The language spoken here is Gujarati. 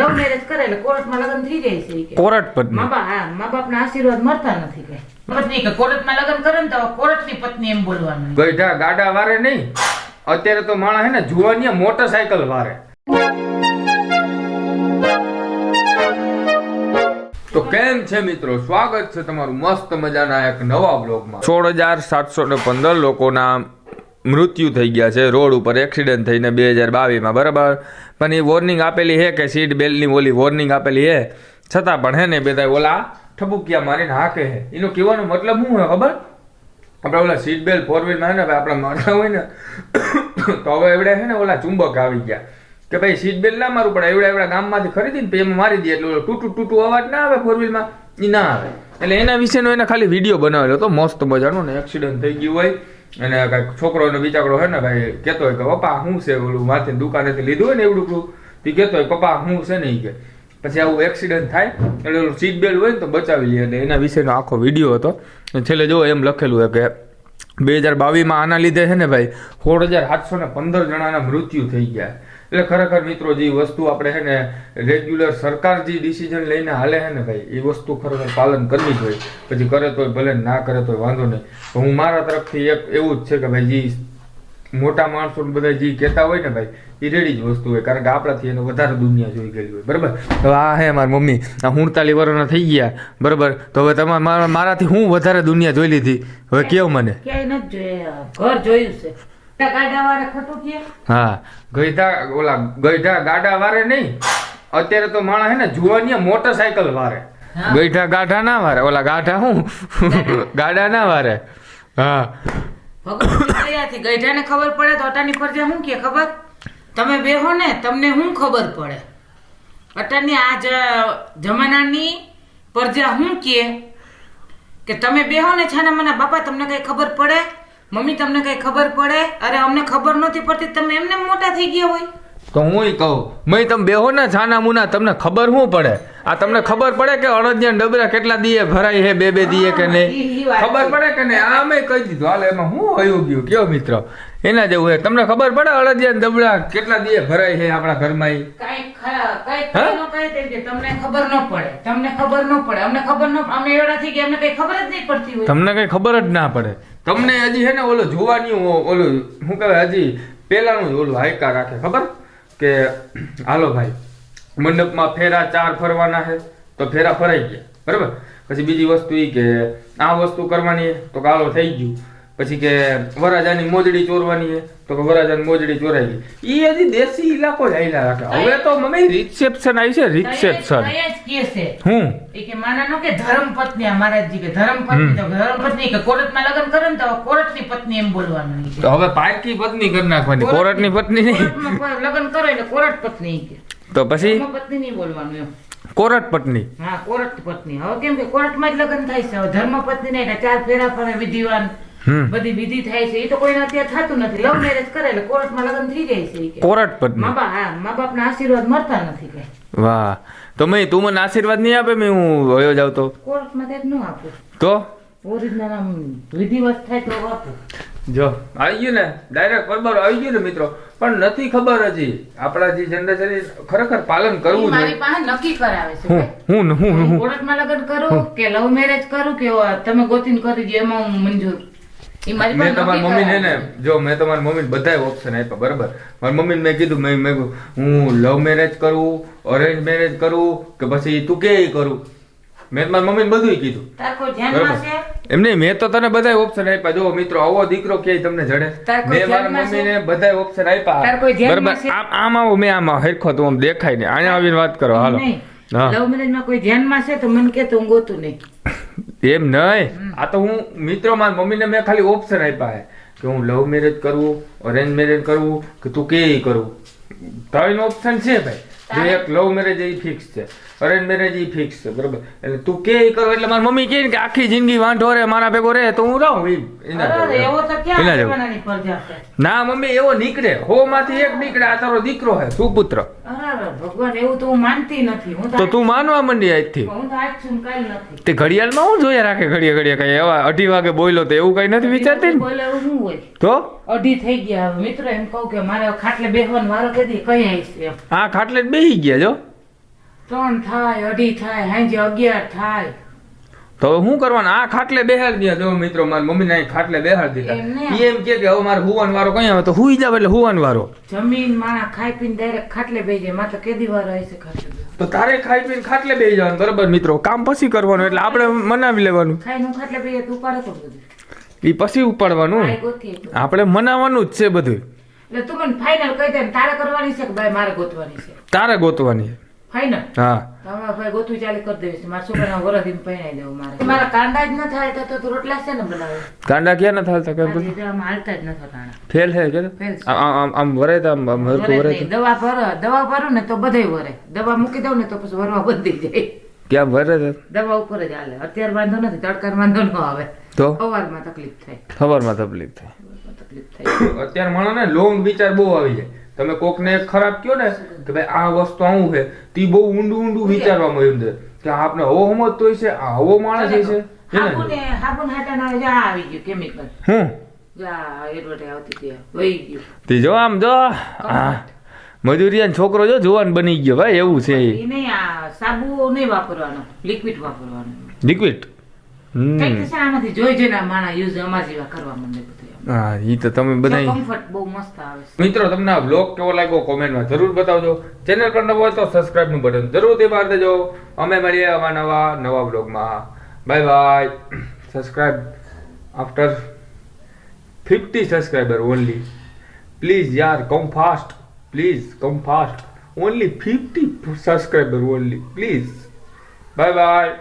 લવ મેરેજ કરે એટલે કોર્ટમાં લગ્ન થઈ જાય છે. કોરટ પત્ની મા બાપ હા મા બાપના આશીર્વાદ મળતા નથી કે. પત્ની કે કોર્ટમાં લગ્ન કરે ને તો કોર્ટની પત્ની એમ બોલવાનું. ગઈઢા ગાડા વારે નહીં. અત્યારે તો માણસ હે ને જુવાની મોટરસાયકલ વારે. તો કેમ છે મિત્રો? સ્વાગત છે તમારું મસ્ત મજાના એક નવા બ્લોગમાં સોળ હજાર સાતસો ને પંદર લોકોના મૃત્યુ થઈ ગયા છે. રોડ ઉપર એક્સિડન્ટ થઈને બે હજાર બાવીસમાં, બરાબર? પણ એ વોર્નિંગ આપેલી છે કે સીટ બેલ્ટની ઓલી વોર્નિંગ આપેલી છે? છતાં પણ હે ને બધા ઓલા ઠબુકિયા મારીને હાકે છે. એનો કહેવાનો મતલબ શું હોય ખબર? આપણે ઓલા સીટ બેલ્ટ ફોર વ્હીલમાં હે ને આપણે મારતા હોય ને, તો હવે એવડે છે ને ઓલા ચુંબક આવી ગયા. કે ભાઈ, સીટ બેલ્ટ ના મારું પડે એવડા એવડા ગામમાંથી ખરીદીને પછી એમાં મારી દે, એટલે ટૂટુ ટૂટુ અવાજ ના આવે ફોર વ્હીલમાં એ ના આવે. એટલે એના વિશેનો એને ખાલી વીડિયો બનાવેલો હતો. મસ્ત મજાનો ને એક્સિડન્ટ થઈ ગયું હોય. અને કાંઈક છોકરો ને બિચારો હે ને, ભાઈ, કહેતો હોય કે, પપ્પા, શું છે? ઓલું માથે દુકાનેથી લીધું હોય ને એવડું બધું. તે કહેતો હોય, પપ્પા, શું છે? નહીં કે. પછી આવું એક્સિડન્ટ થાય, એટલે ઓલું સીટ બેલ્ટ હોય ને તો બચાવી લે. એટલે એના વિશેનો આખો વીડિયો હતો. છેલ્લે જો એમ લખેલું હોય કે, બે હજાર બાવીસમાં આના લીધે છે ને ભાઈ, સોળ હજાર સાતસો ને પંદર જણાના મૃત્યુ થઈ ગયા. એટલે ખરેખર મિત્રો જે વસ્તુ આપણે છે ને રેગ્યુલર સરકાર જે ડિસિઝન લઈને હાલે છે ને ભાઈ, એ વસ્તુ ખરેખર પાલન કરવી જોઈએ પછી કરે તોય ભલે, ના કરે તોય વાંધો નહીં. હું મારા તરફથી એક એવું જ છે કે ભાઈ, જે મોટા માણસો બધા જે કહેતા હોય ને ભાઈ, એ રેડી જ વસ્તુ હોય. કારણ કે આપણાથી એને વધારે દુનિયા જોઈ ગયેલી હોય. બરાબર? તો આ હે મારી મમ્મી. આ હુણતાલી વર્ષના થઈ ગયા. બરાબર? તો હવે તમારે મારાથી હું વધારે દુનિયા જોઈ લીધી? હવે કેવું મને? ઘર જોયું છે. હા ગઈઢા ઓલા ગઈઢા ગાડા વારે નહીં. અત્યારે તો માણસ હે ને જુવાની મોટરસાયકલ વારે. ગઈઢા ગાઢા ના વારે. ઓલા ગાઢા હું? ગાડા ના વારે. હા. ગઈઢાને ખબર પડે તો અટાની ફરજે શું કે ખબર? તમે બેહો ને તમને શું ખબર પડે? અટાની આ જમાનાની પરજા શું કે? કે તમે બેહો ને છાના મને બાપા તમને કઈ ખબર પડે? મમ્મી, તમને કઈ ખબર પડે? અરે, અમને ખબર નથી પડતી. તમે એમને મોટા થઈ ગયા હોય. તો હું કહું મેં તમે બેહો ને છાના મુના તમને ખબર શું પડે? આ તમને ખબર પડે કે અડદિયા ડબરા કેટલા દીએ ભરાય છે બે બે દીએ કે નહીં? ખબર પડે કે નહીં? આ મેં કહી દીધું. હાલ એમાં હું હયું ગયું? કયો મિત્ર? એના જેવું છે તમને ખબર પડે અડદિયા ડબરા કેટલા દીએ ભરાય છે આપણા ઘરમાં હા? કે તમને ખબર ન પડે. તમને ખબર ન પડે. અમને ખબર ન અમે એવડા થઈ ગયા અમને કઈ ખબર જ નહીં પડતી હોય. તમને કઈ ખબર જ ના પડે. તમને હજી છે ને ઓલો જોવાની ઓલું શું કહેવાય હજી પેલાનું જ ઓલું હાયકા રાખે ખબર? કે, હાલો ભાઈ, મંડપમાં ફેરા ચાર ફરવાના છે, તો ફેરા ફરાઈ ગયા. બરાબર? પછી બીજી વસ્તુ એ કે, આ વસ્તુ કરવાની તો કાલો થઈ ગયું. પછી કે વરાજાની મોજડી ચોરવાની તો કે વરાજાની મોજડી ચોરાઈ ગઈ. એ હજી દેશી ઇલાકો જ રાખે. હવે તો મમ્મી રિસેપ્શન આવી છે રિસેપ્શન હું? એ કે માના નો કે ધર્મ પત્ની મહારાજજી કે ધર્મ પત્ની તો ધર્મ પત્ની કે કોર્ટમાં લગ્ન કરે ને તો કોર્ટની પત્ની એમ બોલવાનું તો હવે પારકી પત્ની કરી નાખવાની. કોરટની પત્ની નહીં. લગ્ન કરે એટલે કોર્ટ પત્ની કે. તો પછી? પત્ની નહીં બોલવાનું એમ. કોરટ પત્ની. હા કોરટ પત્ની. હવે કેમ કે કોરટમાં જ લગ્ન થાય છે. હવે ધર્મ પત્ની નહીં ચાર ફેરા પડે વિધિવાન. બધી વિધિ થાય છે. એ તો કોઈના અત્યારે થતું નથી. લવ મેરેજ કરે એટલે કોર્ટમાં લગ્ન થઈ જાય છે કોર્ટ પર મા બાપ હા મા બાપના આશીર્વાદ મળતા નથી કઈ. વાહ. તો મેં તું મને આશીર્વાદ નહીં આપે મેં હું વયો જાવ તો? કોર્ટમાં તે ન આપું. તો? ઓરિજિનલ આમ વિધિવત થાય તો આપું. જો આવી ગયું ને? ડાયરેક્ટ ખબર આવી ગયું ને મિત્રો? પણ નથી ખબર હજી. આપણા જે જનરેશન ખરેખર પાલન કરવું મારી પાસે નક્કી કરાવે છે હું હું હું કોર્ટમાં લગ્ન કરું કે લવ મેરેજ કરું કે તમે ગોતીન કરી દો એમાં હું મંજૂર મેં તમારી મમ્મીને ને જો મેં તમારી મમ્મીને બધાય ઓપ્શન આપ્યા બરાબર? મારી મમ્મીને મેં કીધું મેં મેં હું લવ મેરેજ કરું અરેન્જ મેરેજ કરું કે પછી તું કે કરું? મેં મારી મમ્મીને બધું કીધું. બરાબર? એમ નહીં મેં તો તને બધા ઓપ્શન આપ્યા. જો મિત્રો આવો દીકરો કે તમને જડે. મેં મારા મમ્મી ને મમ્મીને બધા ઓપ્શન આપ્યા. બરાબર? આમ આમ આવો મેં આમાં હેરખો તો આમ દેખાય ને અહીંયા આવીને વાત કરો હાલો. લવ મેરેજમાં કોઈ ધ્યાનમાં છે? તો મને કે તો હું ગોતું નહીં. એમ નહીં. આ તો હું મિત્રો મારા મમ્મીને મેં ખાલી ઓપ્શન આપ્યા હે કે હું લવ મેરેજ કરવું અરેન્જ મેરેજ કરવું કે તું કે કરું. ત્રણ ઓપ્શન છે ભાઈ. જો એક લવ મેરેજ એ ફિક્સ છે. અરેન્જ મેરેજ એ ફિક્સ છે બરોબર? એટલે તું કે કરો એટલે મારી મમ્મી કહે કે આખી જિંદગી વાંઢો રે મારા ભેગો રહે તો હું રહું એમ. એના જેવું. એવો તો ક્યાં એના ના મમ્મી એવો નીકળે. હો માંથી એક નીકળે આ તારો દીકરો હે સુપુત્ર. ભગવાન એવું તો હું માનતી નથી. હું તો તું માનવા માંડી આજથી. હું તો આજ છું ને નથી. તે ઘડિયાળમાં હું જોયા રાખે ઘડિયા ઘડિયા કઈ એવા અઢી વાગે બોલ્યો તો એવું કઈ નથી વિચારતી ને? બોલે એવું હોય? તો? અઢી થઈ ગયા. હવે મિત્ર એમ કહું કે મારે ખાટલે બેહવાનો વારો કદી કઈ આવીશ આ ખાટલે જ બેહી ગયા જો. ત્રણ થાય અઢી થાય સાંજે અગિયાર થાય. તો હવે શું કરવાનું? આ ખાટલે બેહાડી દીધા જો મિત્રો મારા મમ્મીને અહીં ખાટલે બેહાડી દીધા. ઈ એમ કે કે હવે મારે હુવાન વારો કઈ આવે? તો હુઈ જાવ એટલે હુવાન વારો. જમીન માણા ખાઈ પીને ડાયરેક્ટ ખાટલે બેસી જાય. માત્ર કેદી વાર આવી છે ખાટલે તો તારે ખાઈ પીને ખાટલે બેસી જવાનું બરાબર મિત્રો? કામ પછી કરવાનું એટલે આપણે મનાવી લેવાનું. ખાઈ ખાટલે બેસી તું પાડે તો બધું. એ પછી ઉપાડવાનું. આપણે મનાવવાનું જ છે બધું. એટલે તું મને ફાઇનલ કહી દે તારે કરવાની છે કે ભાઈ મારે ગોતવાની છે? તારે ગોતવાની ફાઇનલ હા. તમારા ભાઈ ગોતું ચાલી કરી દેવી છે. મારા છોકરાના વરદીને પહેરાઈ દેવું મારે. મારા કાંડા જ ન થાય તો રોટલા છે ને બનાવે? કાંડા ક્યાં ન થાલતા કેમ આ આમ હાલતા જ નથી તાણા ફેલ છે કે? આમ આમ આમ વરે તો આમ વરે. દવા ભરો દવા ભરું ને તો બધાય વરે. દવા મૂકી દઉં ને તો પછી વરવા બંધ જાય. ક્યાં વરે છે? દવા ઉપર જ હાલે. અત્યારે વાંધો નથી તડકાર વાંધો ન આવે. તો? સવારમાં તકલીફ થાય. ખબરમાં તકલીફ થાય. સવારમાં તકલીફ થાય. અત્યારે મને ને લોંગ વિચાર બહુ આવી જાય. તમે કોકને ખરાબ કયો ને કે ભાઈ આ વસ્તુ આવું છે તે બહુ ઊંડું ઊંડું વિચારવા મળ્યું છે. કે આપને હવો હમત હોય છે આ હવો માણસ છે છે હાબુ ને ને હાબુ ને હાટાના જા આવી ગયું કેમિકલ હમ. જા એડવર્ટાઈઝ આવતી હતી. વહી ગયું. તે જો આમ જો આ મજૂરિયાનો છોકરો જો જુવાન બની ગયો ભાઈ એવું છે. આ સાબુ નહીં વાપરવાનો લિક્વિડ વાપરવાનો. લિક્વિડ હમ. છે જોઈ જોઈને આ યુઝ અમાર જેવા કરવા માંડે હા એ તો તમે બધા કમ્ફર્ટ બહુ મસ્ત આવે છે. મિત્રો તમને આ બ્લોગ કેવો લાગ્યો કોમેન્ટમાં જરૂર બતાવજો. ચેનલ પર નવો હોય તો સબસ્ક્રાઇબનું બટન જરૂરથી મારી દેજો. અમે મળીએ આવા નવા નવા બ્લોગમાં bye bye subscribe after fifty subscriber only please યાર come fast Please come fast. Only 50 subscriber only. Please. Bye bye.